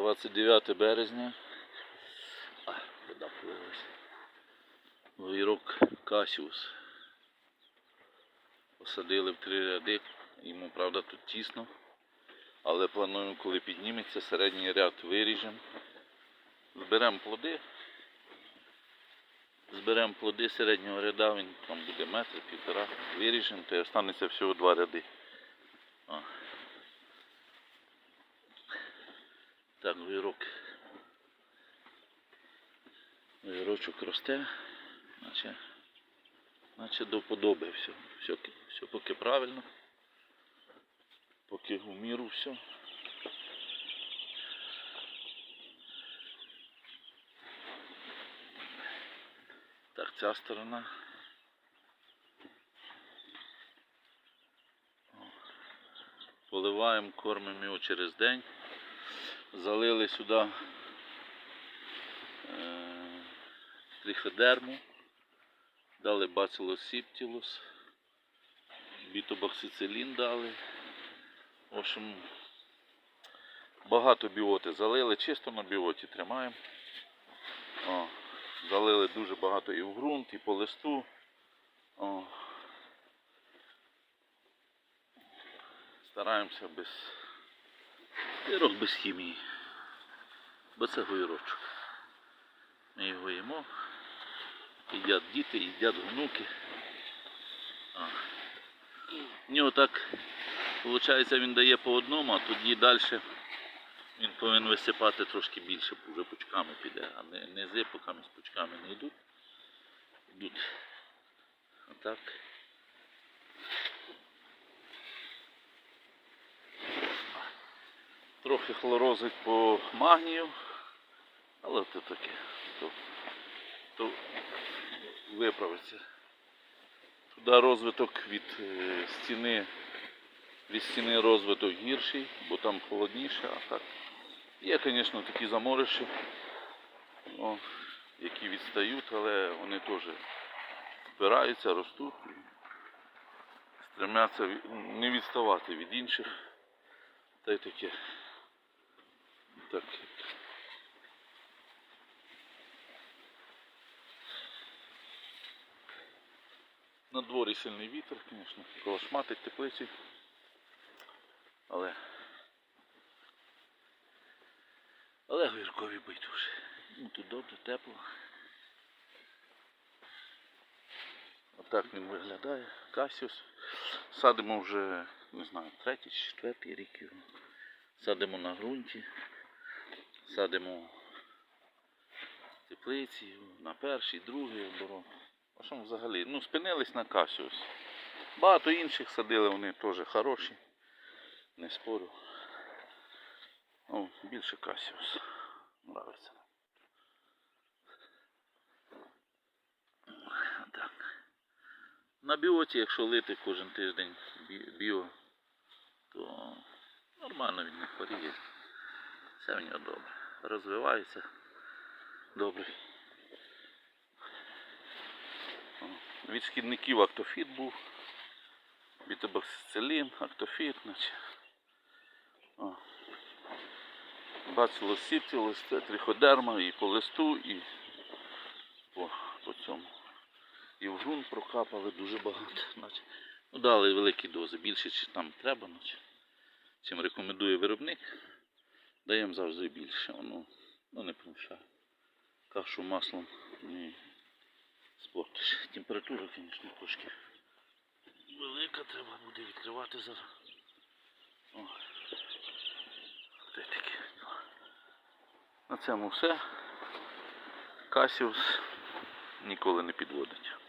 29 березня. А, вода полилась. Вирок Касіус. Посадили в три ряди. Йому, правда, тут тісно. Але плануємо, коли підніметься, середній ряд виріжемо. Зберемо плоди. Зберемо плоди середнього ряда, він там буде метр, півтора. Виріжемо, то й останеться всього два ряди. О. Так, вирок. Вирочок росте, наче, наче до вподоби все. все. Все поки правильно. Поки в міру все. Так, ця сторона. Поливаємо, кормимо його через день. Залили сюди е, триходерму, дали бацилосіптілус, бітобоксицилін дали. В общем, багато біоти залили, чисто на біоті тримаємо. Залили дуже багато і в ґрунт, і по листу. О. Стараємося без Гойрок без хімії. Бо це гойрочок. Ми його їмо. Їдять діти, їдять внуки. А. В нього так, виходить, він дає по одному, а тоді далі він повинен висипати трошки більше, вже пучками піде, а не низи поки з пучками не йдуть. Йдуть. Отак. Трохи хлорозить по магнію, але то таке, то, то виправиться. Туди розвиток від е, стіни, від стіни розвиток гірший, бо там холодніше, а так. Є, звісно, такі замориші, о, які відстають, але вони теж впираються, ростуть, стремляться не відставати від інших. Та й таке. Так. На дворі сильний вітер, звісно, колошматить теплиці. Але. Але гіркові байдуже. Ну тут добре, тепло. Отак він виглядає. Касіус. Садимо вже, не знаю, третій чи четвертий рік його. Садимо на ґрунті. Садимо теплиці, на перший, другий оборот. А що взагалі? Ну, спинились на Касіус. Багато інших садили, вони теж хороші. Не спорю. О, більше Касіус. Нравиться. Так. На біоті, якщо лити кожен тиждень біо, то нормально він не хворіє. Все в нього добре. Розвивається добре. Від шкідників актофіт був, бітобоксицилін, актофіт, наче. О. Бацилус сіптілус, це триходерма і по листу, і по, по цьому. І в ґрунт прокапали дуже багато. Наче. Ну, дали великі дози, більше чи там треба, наче. чим рекомендує виробник. Даємо завжди більше, воно ну, не помішає. Кашу маслом не спортиш. Температура, звісно, трошки велика, треба буде відкривати зараз. О. На цьому все. Касіус ніколи не підводить.